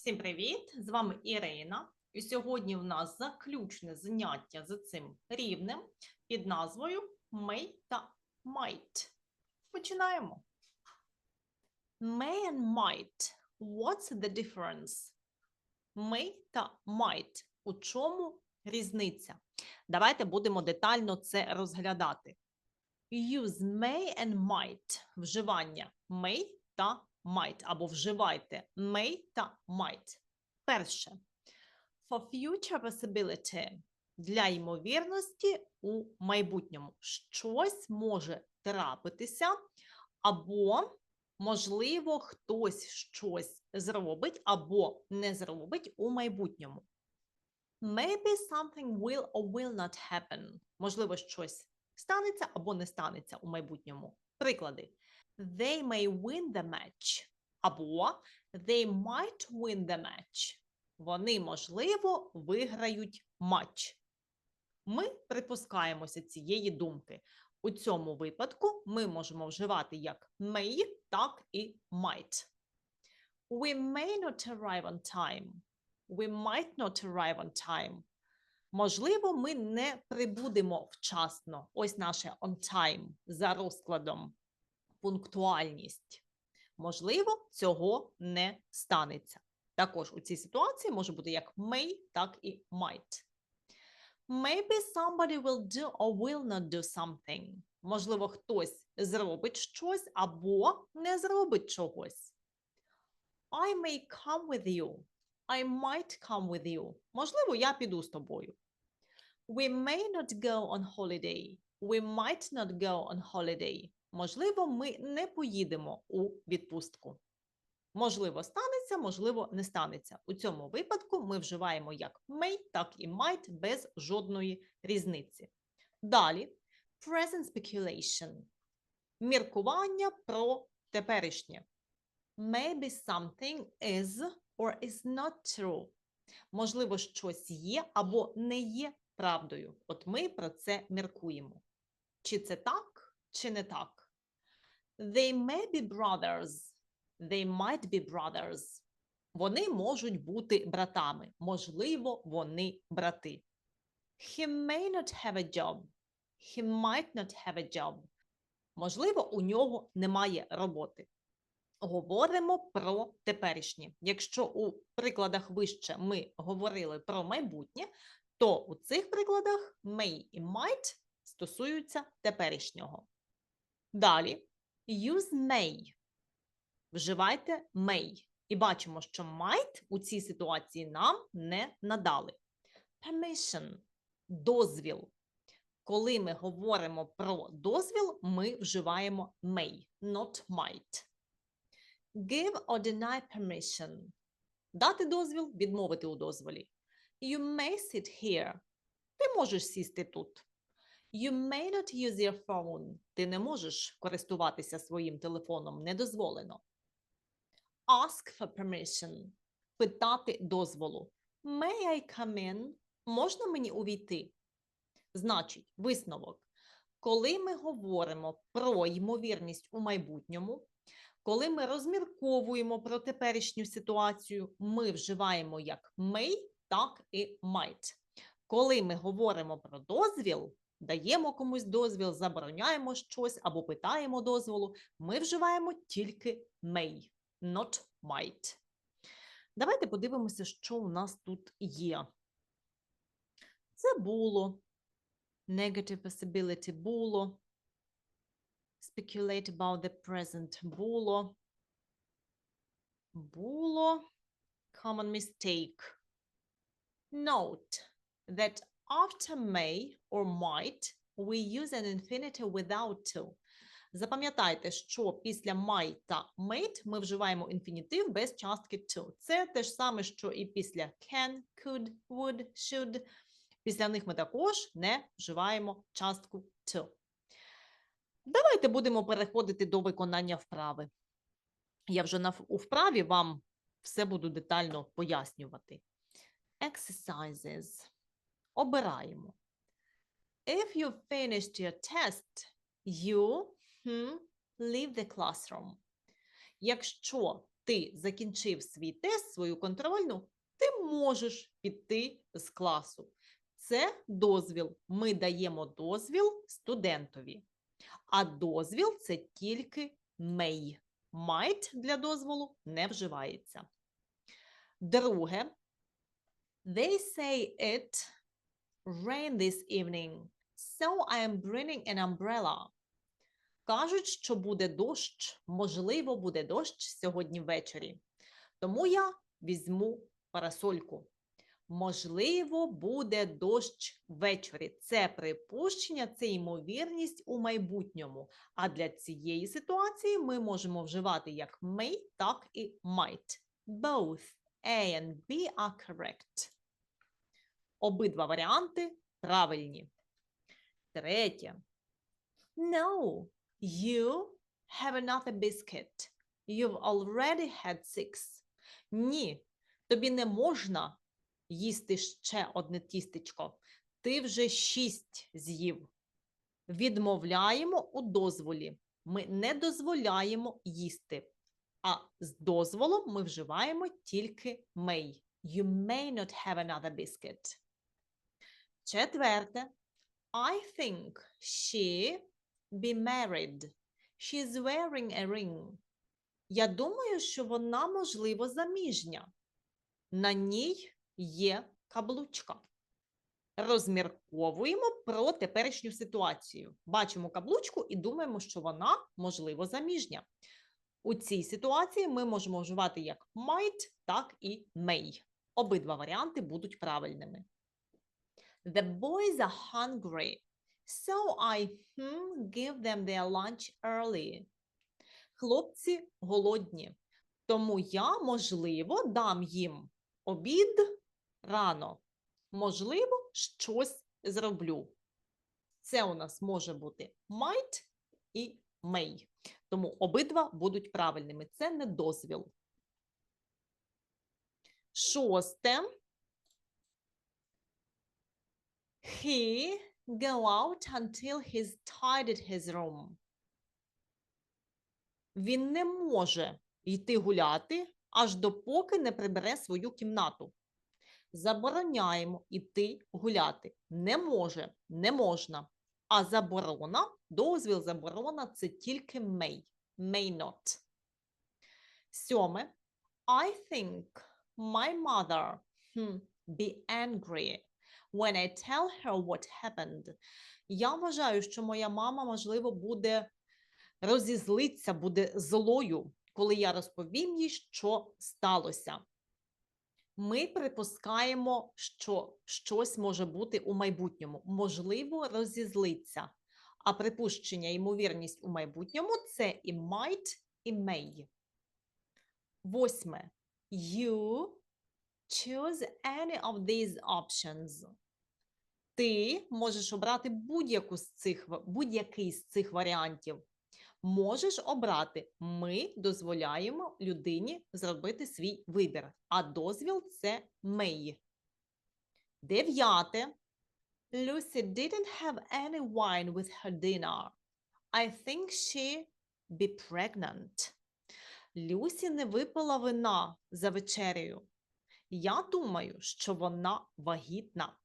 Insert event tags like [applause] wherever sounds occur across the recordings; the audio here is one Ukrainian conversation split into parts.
Всім привіт! З вами Ірина. І сьогодні у нас заключне заняття за цим рівнем під назвою May та Might. Починаємо. May and might. What's the difference? May та might. У чому різниця? Давайте будемо детально це розглядати. Use may and might. Вживання may та might. Або вживайте may та might. Перше. For future possibility. Для ймовірності у майбутньому. Щось може трапитися, або, можливо, хтось щось зробить або не зробить у майбутньому. Maybe something will or will not happen. Можливо, щось станеться або не станеться у майбутньому. Приклади. They may win the match. Або they might win the match. Вони, можливо, виграють матч. Ми припускаємося цієї думки. У цьому випадку ми можемо вживати як may, так і might. We may not arrive on time. We might not arrive on time. Можливо, ми не прибудемо вчасно. Ось наше on time за розкладом пунктуальність. Можливо, цього не станеться. Також у цій ситуації може бути як may, так і might. Maybe somebody will do or will not do something. Можливо, хтось зробить щось або не зробить чогось. I may come with you. I might come with you. Можливо, я піду з тобою. We may not go on holiday. We might not go on holiday. Можливо, ми не поїдемо у відпустку. Можливо, станеться, можливо, не станеться. У цьому випадку ми вживаємо як may, так і might без жодної різниці. Далі present speculation. Міркування про теперішнє. Maybe something is or is not true. Можливо, щось є або не є правдою. От ми про це міркуємо. Чи це так, чи не так? They may be brothers. They might be brothers. Вони можуть бути братами. Можливо, вони брати. He may not have a job. He might not have a job. Можливо, у нього немає роботи. Говоримо про теперішнє. Якщо у прикладах вище ми говорили про майбутнє, то у цих прикладах may і might стосуються теперішнього. Далі use may. Вживайте may. І бачимо, що might у цій ситуації нам не надали. Permission – дозвіл. Коли ми говоримо про дозвіл, ми вживаємо may, not might. Give or deny permission. Дати дозвіл, відмовити у дозволі. You may sit here. Ти можеш сісти тут. You may not use your phone. Ти не можеш користуватися своїм телефоном, не дозволено. Ask for permission. Питати дозволу. May I come in? Можна мені увійти? Значить, висновок. Коли ми говоримо про ймовірність у майбутньому, коли ми розмірковуємо про теперішню ситуацію, ми вживаємо як may, так і might. Коли ми говоримо про дозвіл, даємо комусь дозвіл, забороняємо щось або питаємо дозволу, ми вживаємо тільки may, not might. Давайте подивимося, що у нас тут є. Це було. Negative possibility було. Speculate about the present було. Було. Common mistake. Note that after may or might we use an infinitive without to. Запам'ятайте, що після might та made ми вживаємо інфінітив без частки to. Це те ж саме, що і після can, could, would, should. Після них ми також не вживаємо частку to. Давайте будемо переходити до виконання вправи. Я вже на, у вправі вам все буду детально пояснювати. Exercises. Обираємо. If you finished your test, you hmm, leave the classroom. Якщо ти закінчив свій тест, свою контрольну, ти можеш піти з класу. Це дозвіл. Ми даємо дозвіл студентові. А дозвіл це тільки may. Might для дозволу не вживається. Друге. They say it rain this evening, so I am bringing an umbrella. Кажуть, що буде дощ, можливо, буде дощ сьогодні ввечері. Тому я візьму парасольку. Можливо, буде дощ ввечері. Це припущення, це ймовірність у майбутньому. А для цієї ситуації ми можемо вживати як may, так і might. Both A and B are correct. Обидва варіанти правильні. Третє. No, you have another biscuit. You've already had six. Ні, тобі не можна їсти ще одне тістечко. Ти вже шість з'їв. Відмовляємо у дозволі. Ми не дозволяємо їсти. А з дозволом ми вживаємо тільки may. You may not have another biscuit. Четверте. I think she be married. She's wearing a ring. Я думаю, що вона, можливо, заміжня. На ній є каблучка. Розмірковуємо про теперішню ситуацію. Бачимо каблучку і думаємо, що вона, можливо, заміжня. У цій ситуації ми можемо вживати як might, так і may. Обидва варіанти будуть правильними. The boys are hungry, so I hmm, give them their lunch early. Хлопці голодні, тому я, можливо, дам їм обід рано. Можливо, щось зроблю. Це у нас може бути might і may. Тому обидва будуть правильними. Це не дозвіл. Шосте. He go out until he's tidied his room. Він не може йти гуляти, аж допоки не прибере свою кімнату. Забороняємо йти гуляти. Не може, не можна. А заборона, дозвіл заборона це тільки may, may not. Сьоме. I think my mother hmm, be angry when I tell her what happened. Я вважаю, що моя мама, можливо, буде розізлиться, буде злою, коли я розповім їй, що сталося. Ми припускаємо, що щось може бути у майбутньому, можливо, розізлиться. А припущення, ймовірність у майбутньому це і might, і may. Восьме. You choose any of these options. Ти можеш обрати будь-яку з цих будь-який з цих варіантів. Можеш обрати. Ми дозволяємо людині зробити свій вибір. А дозвіл це may. Дев'яте. Lucy didn't have any wine with her dinner. I think she be pregnant. Люсі не випила вина за вечерею. Я думаю, що вона вагітна.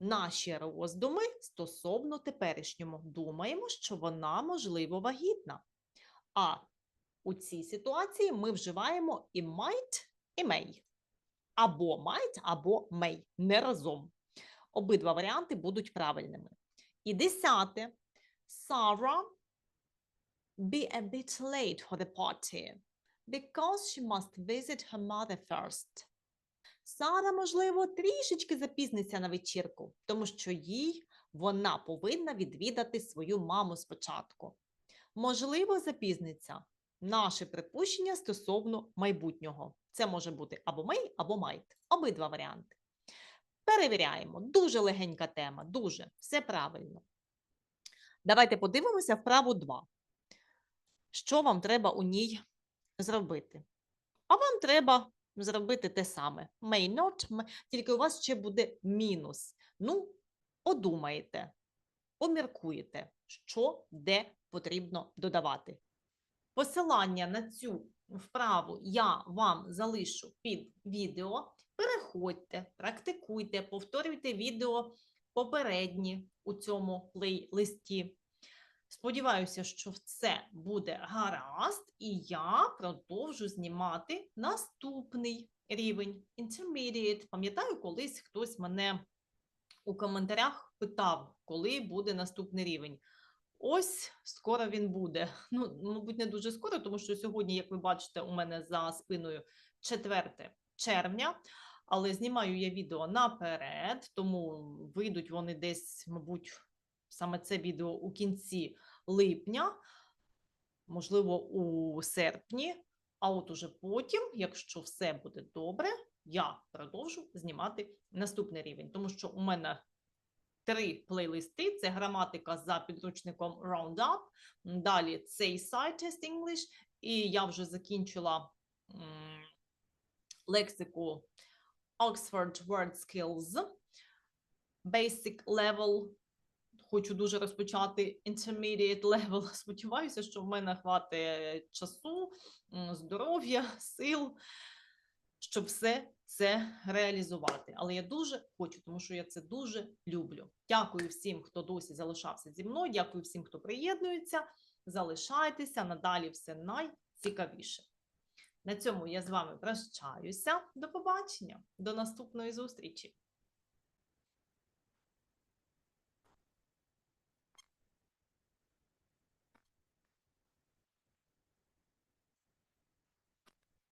Наші роздуми стосовно теперішньому думаємо, що вона, можливо, вагітна. А у цій ситуації ми вживаємо і might, і may. Або might, або may. Не разом. Обидва варіанти будуть правильними. І десяте. Sarah be a bit late for the party because she must visit her mother first. Сара, можливо, трішечки запізниться на вечірку, тому що їй вона повинна відвідати свою маму спочатку. Можливо, запізниться. Наше припущення стосовно майбутнього. Це може бути або may, або might. Обидва варіанти. Перевіряємо. Дуже легенька тема, дуже. Все правильно. Давайте подивимося вправу 2. Що вам треба у ній зробити? А вам треба зробити те саме. May not, тільки у вас ще буде мінус. Ну, подумайте, поміркуєте, що де потрібно додавати. Посилання на цю вправу я вам залишу під відео. Переходьте, практикуйте, повторюйте відео попередні у цьому плейлисті. Сподіваюся, що все буде гаразд, і я продовжу знімати наступний рівень Intermediate. Пам'ятаю, колись хтось мене у коментарях питав, коли буде наступний рівень. Ось скоро він буде. Ну, мабуть, не дуже скоро, тому що сьогодні, як ви бачите, у мене за спиною 4 червня. Але знімаю я відео наперед, тому вийдуть вони десь, мабуть, саме це відео у кінці липня, можливо, у серпні. А от уже потім, якщо все буде добре, я продовжу знімати наступний рівень, тому що у мене три плейлисти: це граматика за підручником Roundup, далі цей сайт Test English, і я вже закінчила м, лексику Oxford Word Skills, Basic Level. Хочу дуже розпочати intermediate level. [laughs] Сподіваюся, що в мене хватить часу, здоров'я, [laughs] сил, щоб все це реалізувати. Але я дуже хочу, тому що я це дуже люблю. Дякую всім, хто досі залишався зі мною. Дякую всім, хто приєднується. Залишайтеся надалі все найцікавіше. На цьому я з вами прощаюся. До побачення, до наступної зустрічі.